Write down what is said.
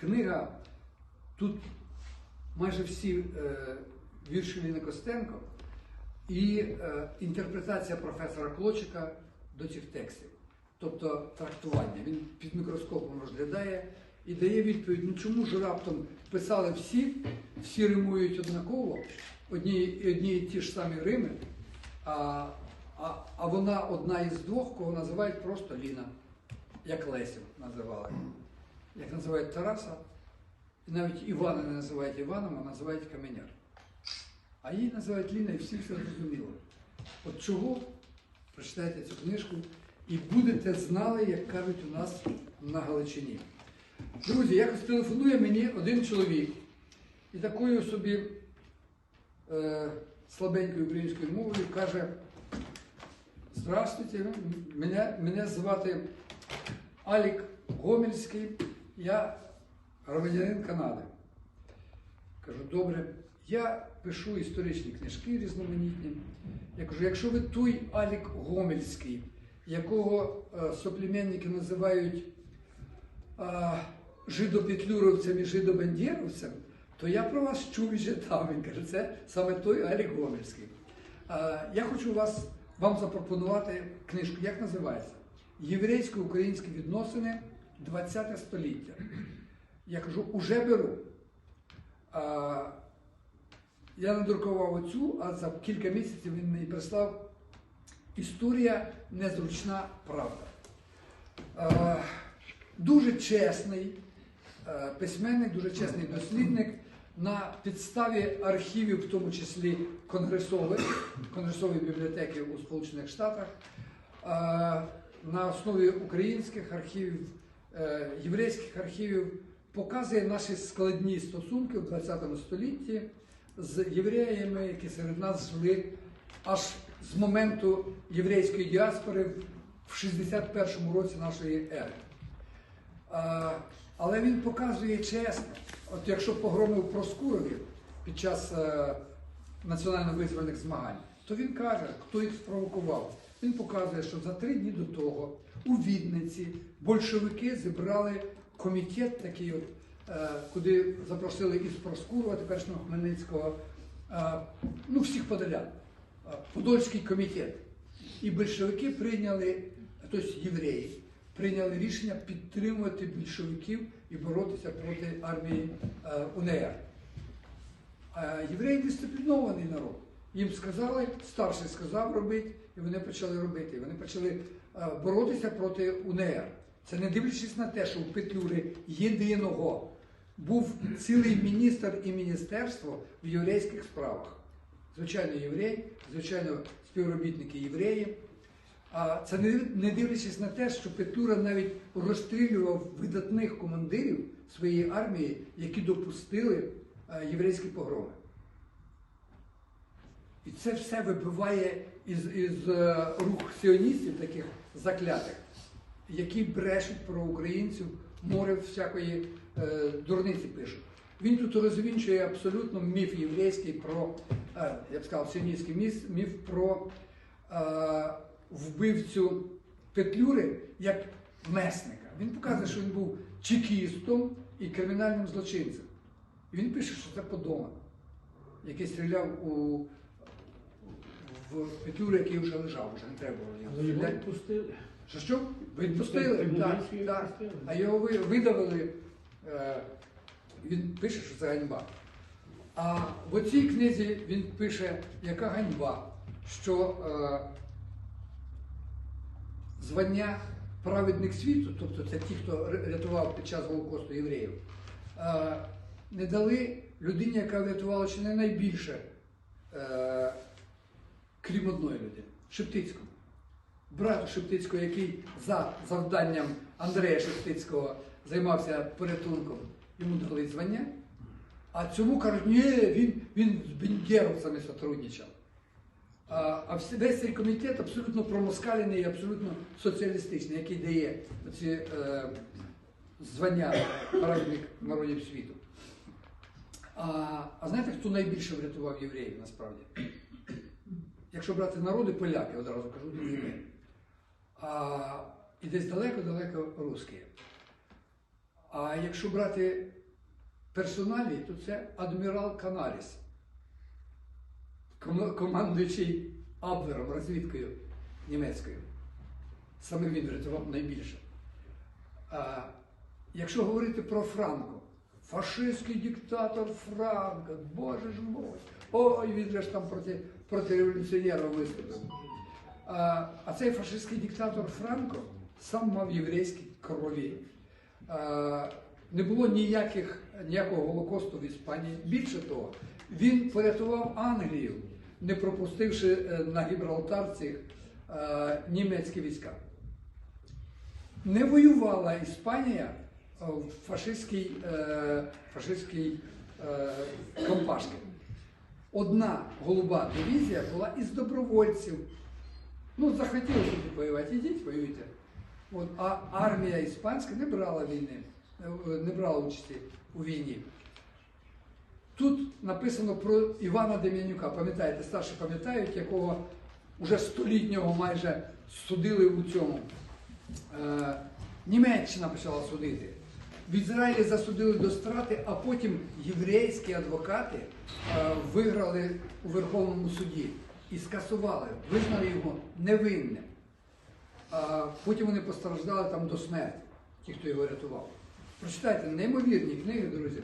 книга, тут майже всі е, вірші Ліни Костенко і е, інтерпретація професора Клочика до цих текстів. Тобто трактування. Він під мікроскопом розглядає і дає відповідь, ну чому ж раптом писали всі, всі римують однаково, одні, одні і ті ж самі рими, а, а, а вона одна із двох, кого називають просто Ліна, як Лесів називали. Як називають Тараса, і навіть Івана не називають Іваном, а називають Каменяр. А її називають Ліна, і всі все зрозуміло. От чого? Прочитайте цю книжку і будете знали, як кажуть у нас на Галичині. Друзі, якось телефонує мені один чоловік і такою собі е, слабенькою українською мовою каже: Здравствуйте, мене, мене звати Алік Гомельський, я громадянин Канади. Кажу, добре, я пишу історичні книжки різноманітні. Я кажу, якщо ви той Алік Гомельський, якого е, соплеменники називають е, жидопетлюровцем і жидобандєровцем, то я про вас чув і читав. Він каже, це саме той Алік Гомельський. Е, я хочу вас, вам запропонувати книжку, як називається? Єврейсько-українські відносини 20 століття. Я кажу, уже беру. А, я надрукував оцю, а за кілька місяців він мені прислав Історія незручна правда. А, дуже чесний е, письменник, дуже чесний дослідник на підставі архівів, в тому числі конгресових, конгресової бібліотеки у Сполучених Штатах, на основі українських архівів, єврейських архівів показує наші складні стосунки в ХХ столітті з євреями, які серед нас жили аж з моменту єврейської діаспори в 61-му році нашої ери. Але він показує чесно, от якщо погромив Проскурові під час е, національно-визвольних змагань, то він каже, хто їх спровокував. Він показує, що за три дні до того у Відниці большевики зібрали комітет такий, от, е, куди запросили із Проскурова, теперішнього Хмельницького, е, ну всіх подалян, е, Подольський комітет. І большевики прийняли, тобто євреї, прийняли рішення підтримувати більшовиків і боротися проти армії УНР. Євреї дисциплінований народ. Їм сказали, старший сказав робити, і вони почали робити. Вони почали е, боротися проти УНР. Це не дивлячись на те, що у Петлюри єдиного був цілий міністр і міністерство в єврейських справах. Звичайно, єврей, звичайно, співробітники євреї. А це не, дивлячись на те, що Петлюра навіть розстрілював видатних командирів своєї армії, які допустили е, єврейські погроми. І це все вибиває із, із е, рух сіоністів, таких заклятих, які брешуть про українців, море всякої е, дурниці пишуть. Він тут розвінчує абсолютно міф єврейський про, е, я б сказав, сіоністський міф, міф про е, вбивцю Петлюри як месника. Він показує, що він був чекістом і кримінальним злочинцем. І він пише, що це подонок, який стріляв у в Петлюру, який вже лежав, вже не треба було його відпустили. Що що? Відпустили? Так, так. А його видавили. Е, він пише, що це ганьба. А в оцій книзі він пише, яка ганьба, що е, звання праведник світу, тобто це ті, хто рятував під час Голокосту євреїв, е, не дали людині, яка врятувала чи не найбільше, е, крім одної людини Шептицькому. Брату Шептицького, який за завданням Андрея Шептицького займався порятунком, йому дали звання. А цьому кажуть, ні, він, він з бендєровцями сотрудничав. А, а весь цей комітет абсолютно промоскалений абсолютно соціалістичний, який дає ці е, звання праведник народів світу. А, а знаєте, хто найбільше врятував євреїв насправді? Якщо брати народи, поляки, одразу кажу, другі. А, і десь далеко-далеко русські. А якщо брати персоналі, то це адмірал Канаріс, командуючий Абвером, розвідкою німецькою. Саме він врятував найбільше. А, якщо говорити про Франко, фашистський диктатор Франко, боже ж мой, ой, він же ж там проти, проти революціонерів виступив. А, а цей фашистський диктатор Франко сам мав єврейські крові. А, не було ніяких, ніякого голокосту в Іспанії. Більше того, він порятував Англію, не пропустивши е, на Гібралтар цих е, німецькі війська. Не воювала Іспанія в фашистській, е, фашистській е, компашці. Одна голуба дивізія була із добровольців. Ну, захотіли собі воювати, ідіть, воюйте. От, а армія іспанська не брала війни, е, не брала участі у війні. Тут написано про Івана Дем'янюка, пам'ятаєте, старші пам'ятають, якого вже столітнього майже судили у цьому. Е, Німеччина почала судити. В Ізраїлі засудили до страти, а потім єврейські адвокати е, виграли у Верховному суді і скасували, визнали його невинним. Потім вони постраждали там до смерті, ті, хто його рятував. Прочитайте неймовірні книги, друзі.